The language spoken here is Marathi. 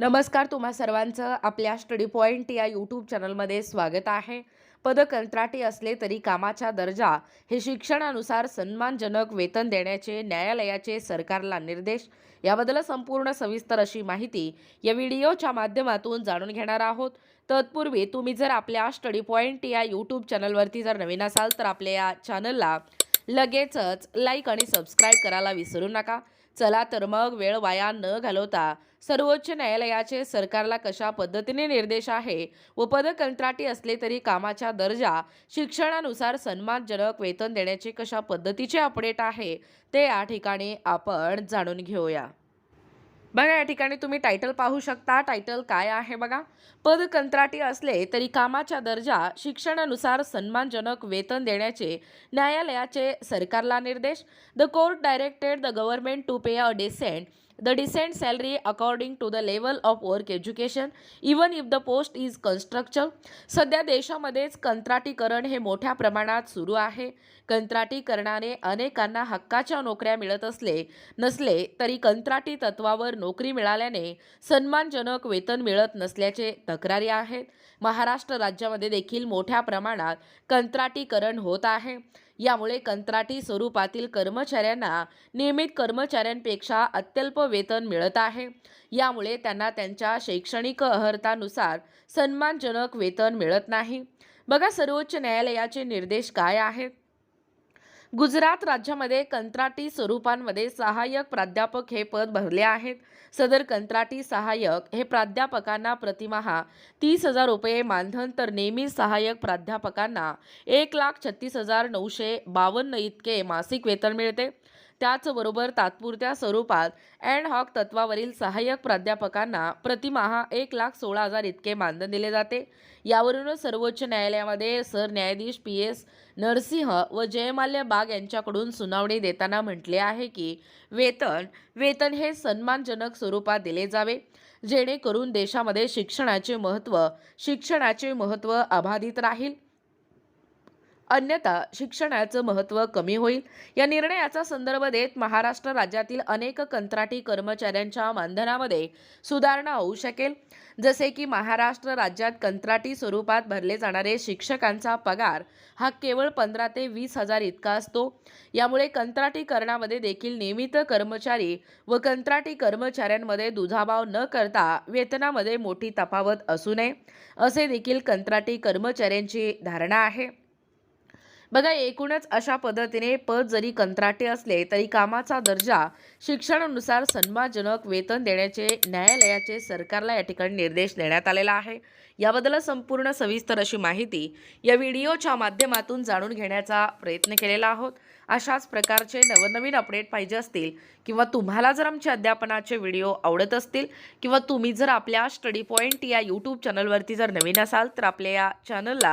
नमस्कार तुम्हा सर्वांचं आपल्या स्टडी पॉईंट या यूट्यूब चॅनलमध्ये स्वागत आहे. पद कंत्राटी असले तरी कामाचा दर्जा हे शिक्षणानुसार सन्मानजनक वेतन देण्याचे न्यायालयाचे सरकारला निर्देश. याबद्दल संपूर्ण सविस्तर अशी माहिती या व्हिडिओच्या माध्यमातून जाणून घेणार आहोत. तत्पूर्वी तुम्ही जर आपल्या स्टडी पॉईंट या यूट्यूब चॅनलवरती जर नवीन असाल तर आपल्या या चॅनलला लगेचच लाईक आणि सबस्क्राईब करायला विसरू नका. चला तर मग वेळ वाया न घालवता सर्वोच्च न्यायालयाचे सरकारला कशा पद्धतीने निर्देश आहे व पदकंत्राटी असले तरी कामाचा दर्जा शिक्षणानुसार सन्मानजनक वेतन देण्याचे कशा पद्धतीचे अपडेट आहे ते या ठिकाणी आपण जाणून घेऊया. बघा या ठिकाणी तुम्ही टायटल पाहू शकता. टायटल काय आहे बघा? पद कंत्राटी असले तरी कामाच्या दर्जा शिक्षणानुसार सन्मानजनक वेतन देण्याचे न्यायालयाचे सरकारला निर्देश. The court directed the government to pay a decent the decent salary according to the level of work education even if the post is construction सध्या देशामध्येच कंत्राटीकरण हे मोठ्या प्रमाणात सुरू आहे. कंत्राटीकरणाने अनेकांना हक्काच्या नोकऱ्या मिळत असले नसले तरी कंत्राटी तत्वावर नोकरी मिळाल्याने सन्मानजनक वेतन मिळत नसल्याचे तक्रारी आहेत. महाराष्ट्र राज्यामध्ये देखील मोठ्या प्रमाणात कंत्राटीकरण होत आहे. यामुळे कंत्राटी स्वरूपातील कर्मचाऱ्यांना नियमित कर्मचाऱ्यांपेक्षा अत्यल्प वेतन मिळत आहे. यामुळे त्यांना त्यांच्या शैक्षणिक अर्हतानुसार सन्मानजनक वेतन मिळत नाही. बघा सर्वोच्च न्यायालयाचे निर्देश काय आहेत? गुजरात राज्यामध्ये कंत्राटी स्वरूपांमध्ये सहाय्यक प्राध्यापक हे पद भरले आहेत. सदर कंत्राटी सहाय्यक हे प्राध्यापकांना प्रतिमहा तीस हजार रुपये मानधन तर नेहमी सहाय्यक प्राध्यापकांना एक लाख छत्तीस हजार नऊशे बावन्न इतके मासिक वेतन मिळते. त्याचबरोबर तात्पुरत्या स्वरूपात अँड हॉक तत्वावरील सहाय्यक प्राध्यापकांना प्रतिमहा एक लाख सोळा हजार इतके मानधन दिले जाते. यावरूनच सर्वोच्च न्यायालयामध्ये सरन्यायाधीश पी एस नरसिंह व जयमाल्य बाग यांच्याकडून सुनावणी देताना म्हटले आहे की वेतन वेतन हे सन्मानजनक स्वरूपात दिले जावे जेणेकरून देशामध्ये शिक्षणाचे महत्त्व शिक्षणाचे महत्त्व अबाधित राहील. अन्यथा शिक्षणाचं महत्त्व कमी होईल. या निर्णयाचा संदर्भ देत महाराष्ट्र राज्यातील अनेक कंत्राटी कर्मचाऱ्यांच्या मानधनामध्ये सुधारणा होऊ शकेल. जसे की महाराष्ट्र राज्यात कंत्राटी स्वरूपात भरले जाणारे शिक्षकांचा पगार हा केवळ पंधरा ते वीस हजार इतका असतो. यामुळे कंत्राटीकरणामध्ये देखील नियमित कर्मचारी व कंत्राटी कर्मचाऱ्यांमध्ये दुजाभाव न करता वेतनामध्ये मोठी तफावत असू नये. असे देखील कंत्राटी कर्मचाऱ्यांची धारणा आहे. बघा एकूणच अशा पद्धतीने पद जरी कंत्राटे असले तरी कामाचा दर्जा शिक्षणानुसार सन्मानजनक वेतन देण्याचे न्यायालयाचे सरकारला या ठिकाणी निर्देश देण्यात आलेला आहे. याबद्दल संपूर्ण सविस्तर अशी माहिती या व्हिडिओच्या माध्यमातून जाणून घेण्याचा प्रयत्न केलेला आहोत. अशाच प्रकारचे नवनवीन अपडेट पाहिजे असतील किंवा तुम्हाला जर आमचे अध्यापनाचे व्हिडिओ आवडत असतील किंवा तुम्ही जर आपल्या स्टडी पॉईंट या यूट्यूब चॅनलवरती जर नवीन असाल तर आपल्या या चॅनलला